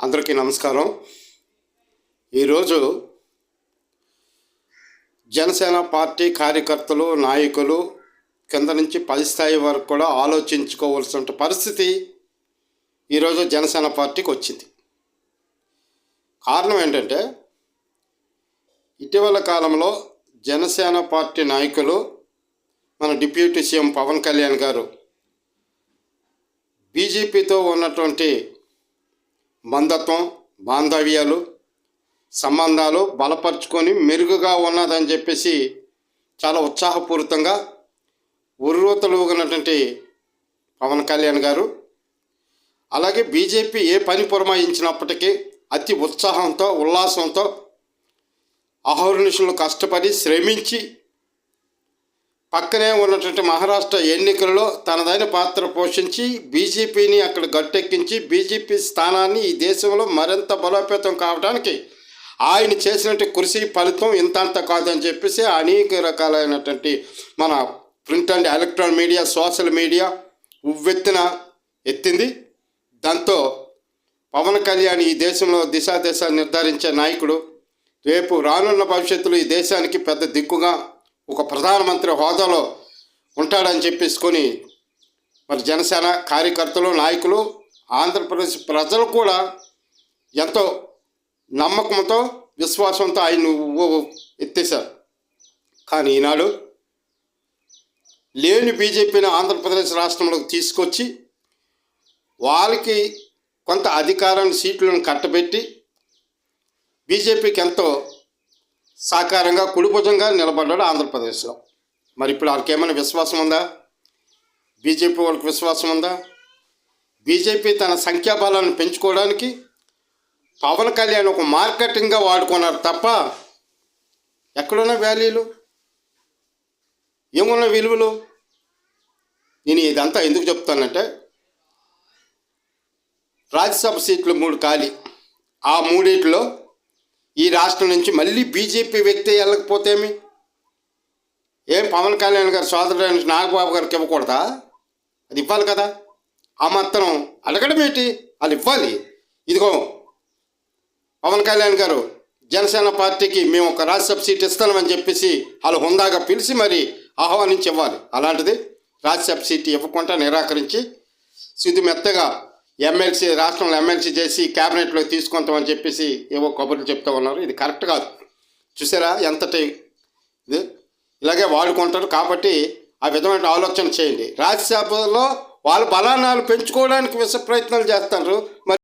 అందరికీ నమస్కారం. ఈరోజు జనసేన పార్టీ కార్యకర్తలు నాయకులు కింద నుంచి పది స్థాయి వరకు కూడా ఆలోచించుకోవాల్సిన పరిస్థితి ఈరోజు జనసేన పార్టీకి వచ్చింది. కారణం ఏంటంటే ఇటీవల కాలంలో జనసేన పార్టీ నాయకులు మన డిప్యూటీ సీఎం పవన్ కళ్యాణ్ గారు బీజేపీతో ఉన్నటువంటి బంధత్వం బాంధవ్యాలు సంబంధాలు బలపరుచుకొని మెరుగుగా ఉన్నదని చెప్పేసి చాలా ఉత్సాహపూరితంగా ఉర్రూతలుగినటువంటి పవన్ కళ్యాణ్ గారు. అలాగే బీజేపీ ఏ పని పురమాయించినప్పటికీ అతి ఉత్సాహంతో ఉల్లాసంతో అహర్నిశలు కష్టపడి శ్రమించి పక్కనే ఉన్నటువంటి మహారాష్ట్ర ఎన్నికలలో తనదైన పాత్ర పోషించి బీజేపీని అక్కడ గట్టెక్కించి బీజేపీ స్థానాన్ని ఈ దేశంలో మరింత బలోపేతం కావడానికి ఆయన చేసినటువంటి కృషి ఫలితం ఇంత అంత కాదని చెప్పేసి అనేక రకాలైనటువంటి మన print and electronic media social media ఉవ్వెత్తిన ఎత్తింది. దాంతో పవన్ కళ్యాణ్ ఈ దేశంలో దిశాదశ నిర్ధారించే నాయకుడు. రేపు రానున్న భవిష్యత్తులో ఈ దేశానికి పెద్ద దిక్కుగా ఒక ప్రధానమంత్రి హోదాలో ఉంటాడని చెప్పేసుకొని మరి జనసేన కార్యకర్తలు నాయకులు ఆంధ్రప్రదేశ్ ప్రజలు కూడా ఎంతో నమ్మకంతో విశ్వాసంతో ఆయన ఎత్తేశారు. కానీ ఈనాడు లేని బీజేపీని ఆంధ్రప్రదేశ్ రాష్ట్రంలోకి తీసుకొచ్చి వాళ్ళకి కొంత అధికారాన్ని సీట్లను కట్టబెట్టి బీజేపీకి ఎంతో సాకారంగా కుడిభుజంగా నిలబడ్డాడు ఆంధ్రప్రదేశ్లో. మరి ఇప్పుడు వాళ్ళకి ఏమైనా విశ్వాసం ఉందా? బీజేపీ వాళ్ళకి విశ్వాసం ఉందా? బీజేపీ తన సంఖ్యాబలాన్ని పెంచుకోవడానికి పవన్ కళ్యాణ్ ఒక మార్కెటింగ్గా వాడుకున్నారు తప్ప ఎక్కడున్న వ్యాలీలు ఏమున్న విలువలు? నేను ఇదంతా ఎందుకు చెప్తానంటే రాజ్యసభ సీట్లు మూడు ఖాళీ. ఆ మూడింటిలో ఈ రాష్ట్రం నుంచి మళ్ళీ బీజేపీ వ్యక్తి వెళ్ళకపోతేమి ఏం పవన్ కళ్యాణ్ గారు సోదరుడు నాగబాబు గారికి ఇవ్వకూడదా? అది ఇవ్వాలి కదా. ఆ మాత్రం అడగడం ఏంటి? వాళ్ళు ఇవ్వాలి. ఇదిగో పవన్ కళ్యాణ్ గారు జనసేన పార్టీకి మేము ఒక రాజ్యసభ సీట్ ఇస్తామని చెప్పేసి వాళ్ళు హుందాగా పిలిచి మరి ఆహ్వానించి ఇవ్వాలి. అలాంటిది రాజ్యసభ సీట్ ఇవ్వకుండా నిరాకరించి సిద్ధు మెత్తగా ఎమ్మెల్సీ రాష్ట్రంలో ఎమ్మెల్సీ చేసి క్యాబినెట్లో తీసుకుంటామని చెప్పేసి ఏవో కబుర్లు చెప్తా ఉన్నారు. ఇది కరెక్ట్ కాదు. చూసారా ఎంతటి ఇది? ఇలాగే వాడుకుంటారు కాబట్టి ఆ విధమైన ఆలోచన చేయండి. రాజ్యసభలో వాళ్ళ బలానాలు పెంచుకోవడానికి విష ప్రయత్నాలు చేస్తారు. మరి